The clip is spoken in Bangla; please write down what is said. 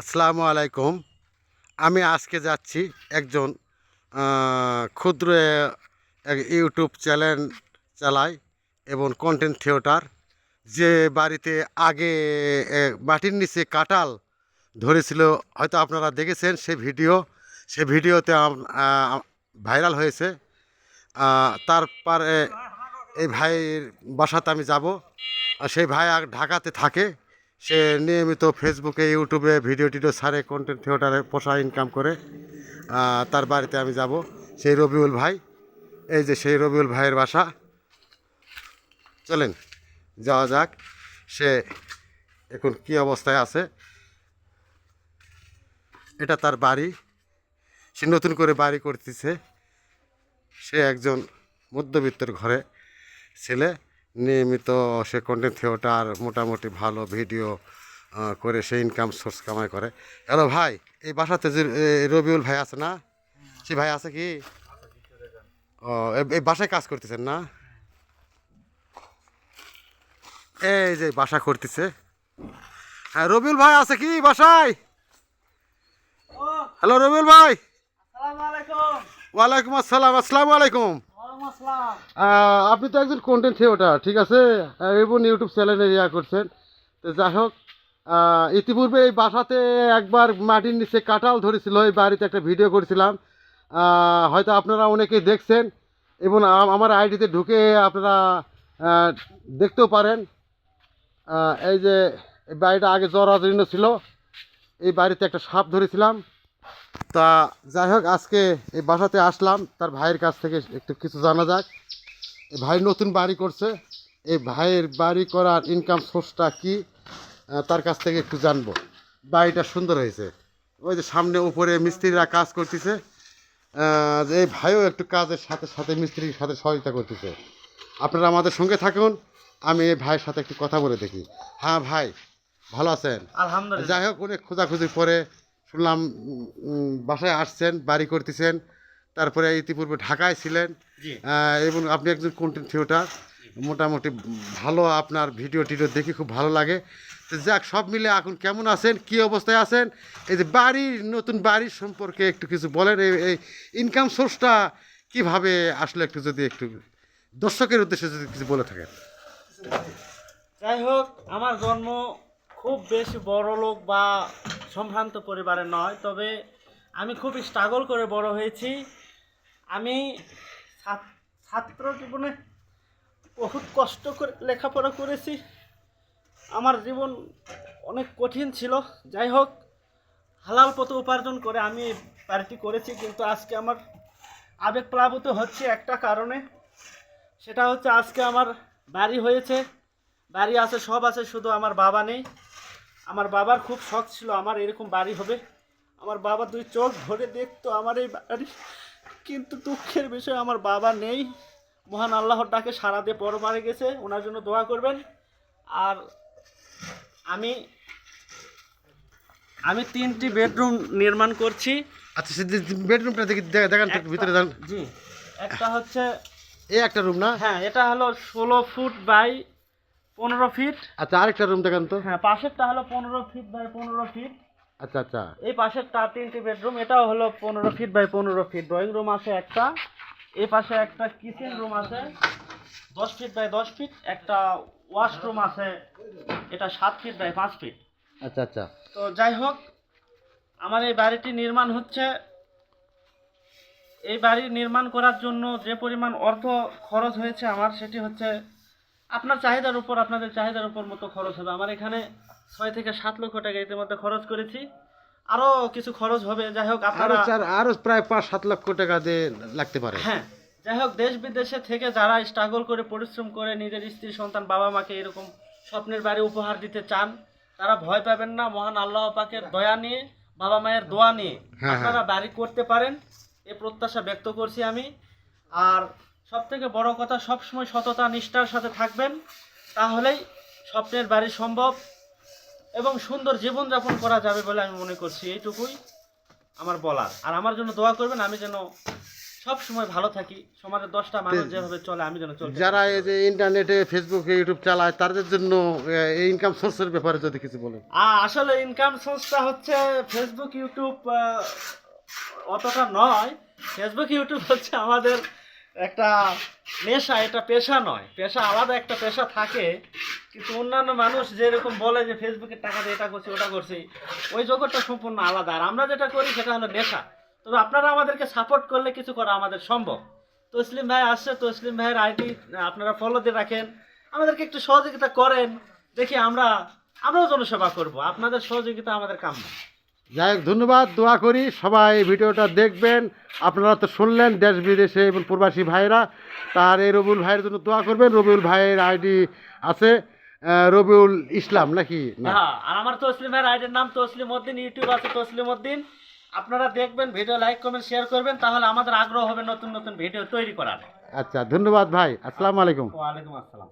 আসসালামু আলাইকুম। আমি আজকে যাচ্ছি একজন ক্ষুদ্র ইউটিউব চ্যানেল চালায় এবং কন্টেন্ট থিয়েটার যে বাড়িতে আগে মাটির নিচে কাটাল ধরেছিল। হয়তো আপনারা দেখেছেন সে ভিডিও। সে ভিডিওতে ভাইরাল হয়েছে। তারপরে এই ভাইয়ের বাসাতে আমি যাব। সেই ভাই ঢাকাতে থাকে। সে নিয়মিত ফেসবুকে ইউটিউবে ভিডিও টিডিও ছাড়ে কন্টেন্ট থিয়েটারে পোষা ইনকাম করে তার বাড়িতে আমি যাব। সেই রবিউল ভাই, এই যে সেই রবিউল ভাইয়ের বাসা। চলেন, যাওয়া যাক। সে এখন কি অবস্থায় আছে? এটা তার বাড়ি। সে নতুন করে বাড়ি করতেছে। সে একজন মধ্যবিত্তের ঘরে ছেলে। নিয়মিত সে কন্টেন্ট থিয়েটার মোটামুটি ভালো ভিডিও করে সে ইনকাম সোর্স কামাই করে। হ্যালো ভাই এই বাসাতে যে রবিউল ভাই আছে না? সে ভাই আছে কি? ও এই বাসায় কাজ করতেছেন না? এই যে বাসা করতেছে। হ্যাঁ রবিউল ভাই আছে কি বাসায়? হ্যালো রবিউল ভাই। ওয়ালাইকুম আসসালাম আসসালামু আলাইকুম। আপনি তো একজন কন্টেন্ট থিয়েটার ঠিক আছে? এবং ইউটিউব চ্যানেলে ইয়া করছেন। তো যাই হোক ইতিপূর্বে এই বাসাতে একবার মাটির নিচে কাঁঠাল ধরেছিল, এই বাড়িতে একটা ভিডিও করেছিলাম। হয়তো আপনারা অনেকেই দেখছেন, এবং আমার আইডিতে ঢুকে আপনারা দেখতেও পারেন। এই যে বাড়িটা আগে জরাজীর্ণ ছিল, এই বাড়িতে একটা সাপ ধরেছিলাম। তা যাই হোক আজকে এই বাসাতে আসলাম। তার ভাইয়ের কাছ থেকে একটু কিছু জানা যাক। এই ভাই নতুন বাড়ি করছে। এই ভাইয়ের বাড়ি করার ইনকাম সোর্সটা কি তার কাছ থেকে একটু জানব। বাড়িটা সুন্দর হয়েছে। ওই যে সামনে উপরে মিস্ত্রিরা কাজ করতেছে। যে এই ভাইও একটু কাজের সাথে সাথে মিস্ত্রির সাথে সহযোগিতা করতেছে। আপনারা আমাদের সঙ্গে থাকুন। আমি এই ভাইয়ের সাথে একটু কথা বলে দেখি। হ্যাঁ ভাই ভালো আছেন? আলহামদুলিল্লাহ। যাই হোক অনেক খোঁজাখুঁজির পরে শুনলাম বাসায় আসছেন বাড়ি করতেছেন তারপরে ইতিপূর্বে ঢাকায় ছিলেন। এবং আপনি একজন কন্টেন্ট থিয়েটার মোটামুটি ভালো আপনার ভিডিও টিডিও দেখে খুব ভালো লাগে। তো যাক সব মিলে এখন কেমন আছেন? কি অবস্থায় আছেন? এই যে বাড়ির নতুন বাড়ির সম্পর্কে একটু কিছু বলেন। এই এই ইনকাম সোর্সটা কীভাবে আসলে একটু যদি একটু দর্শকের উদ্দেশ্যে যদি কিছু বলে থাকেন। যাই হোক আমার জন্ম খুব বেশি বড় লোক বা সম্ভ্রান্ত পরিবারের নয়, তবে আমি খুব স্ট্রাগল করে বড় হয়েছি। আমি ছাত্র জীবনে বহুত কষ্ট করে লেখাপড়া করেছি। আমার জীবন অনেক কঠিন ছিল। যাই হোক, হালাল পথে উপার্জন করে আমি বাড়িটি করেছি, কিন্তু আজকে আমার আবেগ প্লাবিত হচ্ছে একটা কারণে। সেটা হচ্ছে আজকে আমার বাড়ি হয়েছে। বাড়ি আছে, সব আছে, শুধু আমার বাবা নেই। আমার বাবার খুব শখ ছিল আমার এরকম বাড়ি হবে। আমার বাবা দুই চোখ ভরে দেখতো আমার এই বাড়ি। কিন্তু দুঃখের বিষয় আমার বাবা নেই। মহান আল্লাহর ডাকে সারা দিয়ে পর মারে গেছে ওনার জন্য দোয়া করবেন। আর আমি আমি তিনটি বেডরুম নির্মাণ করছি। আচ্ছা বেডরুমটা দেখি দেখান ভিতরে যান। জি একটা হচ্ছে এই একটা রুম না? হ্যাঁ এটা হলো ষোলো ফুট বাই পনেরো ফিট আচ্ছা আরেকটা রুম দেখান তো। হ্যাঁ পাশেরটা হলো পনেরো ফিট বাই পনেরো ফিট আচ্ছা আচ্ছা। এই পাশেরটা তিনটি বেডরুম এটাও হলো পনেরো ফিট বাই পনেরো ফিট ড্রয়িং রুম আছে একটা এই পাশে একটা কিচেন রুম আছে দশ ফিট বাই দশ ফিট একটা ওয়াশরুম আছে এটা সাত ফিট বাই পাঁচ ফিট আচ্ছা আচ্ছা। তো যাই হোক আমার এই বাড়িটি নির্মাণ হচ্ছে। এই বাড়ি নির্মাণ করার জন্য যে পরিমাণ অর্থ খরচ হয়েছে আমার সেটি হচ্ছে আপনার চাহিদার উপর আপনাদের চাহিদার উপর মতো খরচ হবে। আমার এখানে ছয় থেকে সাত লক্ষ টাকা ইতিমধ্যে খরচ করেছি। আরও কিছু খরচ হবে। যাই হোক আরও আপনারা আরও প্রায় পাঁচ সাত লক্ষ টাকা দিয়ে লাগতে পারে। হ্যাঁ। যাই হোক দেশ বিদেশে থেকে যারা স্ট্রাগল করে পরিশ্রম করে নিজের স্ত্রী সন্তান বাবা মাকে এরকম স্বপ্নের বাড়ি উপহার দিতে চান তারা ভয় পাবেন না। মহান আল্লাহ পাকের দয়া নিয়ে বাবা মায়ের দোয়া নিয়ে হ্যাঁ, আপনারা বাড়ি করতে পারেন। এ প্রত্যাশা ব্যক্ত করছি আমি। আর সব থেকে বড় কথা সবসময় সততা নিষ্ঠার সাথে থাকবেন তাহলেই স্বপ্নের বাড়ি সম্ভব এবং সুন্দর জীবনযাপন করা যাবে বলে আমি মনে করছি। এইটুকুই আমার বলার। আর আমার জন্য দোয়া করবেন আমি যেন সব সময় ভালো থাকি। সমাজের দশটা মানুষ যেভাবে চলে আমি যেন চলতে যারা এই যে ইন্টারনেটে ফেসবুকে ইউটিউব চালায় তাদের জন্য এই ইনকাম সোর্সের ব্যাপারে যদি কিছু বলেন। আসলে ইনকাম সোর্সটা হচ্ছে ফেসবুক ইউটিউব অতটা নয়। ফেসবুক ইউটিউব হচ্ছে আমাদের একটা নেশা, এটা পেশা নয়। পেশা আলাদা একটা পেশা থাকে। কিন্তু অন্যান্য মানুষ যেরকম বলে যে ফেসবুকে টাকা দিয়ে এটা করছি, ওটা করছি, ওই জগৎটা সম্পূর্ণ আলাদা। আর আমরা যেটা করি সেটা হলো নেশা। তবে আপনারা আমাদেরকে সাপোর্ট করলে কিছু করা আমাদের সম্ভব। তসলিম ভাই আসছে, তসলিম ভাইয়ের আইডি আপনারা ফলো দিয়ে রাখেন। আমাদেরকে একটু সহযোগিতা করেন। দেখি আমরা, আমরাও জনসেবা করব। আপনাদের সহযোগিতা আমাদের কাম্য। যাই হোক ধন্যবাদ দোয়া করি সবাই ভিডিওটা দেখবেন। আপনারা তো শুনলেন দেশ বিদেশে এবং প্রবাসী ভাইরা তার এই রবিউল ভাইয়ের জন্য দোয়া করবেন। রবিউল ভাইয়ের আইডি আছে রবিউল ইসলাম নাকি? হ্যাঁ আর আমার তসলিম ভাইয়ের আইডির নাম তসলিম উদ্দিন ইউটিউব আছে তসলিম উদ্দিন। আপনারা দেখবেন ভিডিও লাইক কমেন্ট শেয়ার করবেন তাহলে আমাদের আগ্রহ হবে নতুন নতুন ভিডিও তৈরি করার। আচ্ছা ধন্যবাদ ভাই আসসালামু আলাইকুম। ওয়ালাইকুম আসসালাম।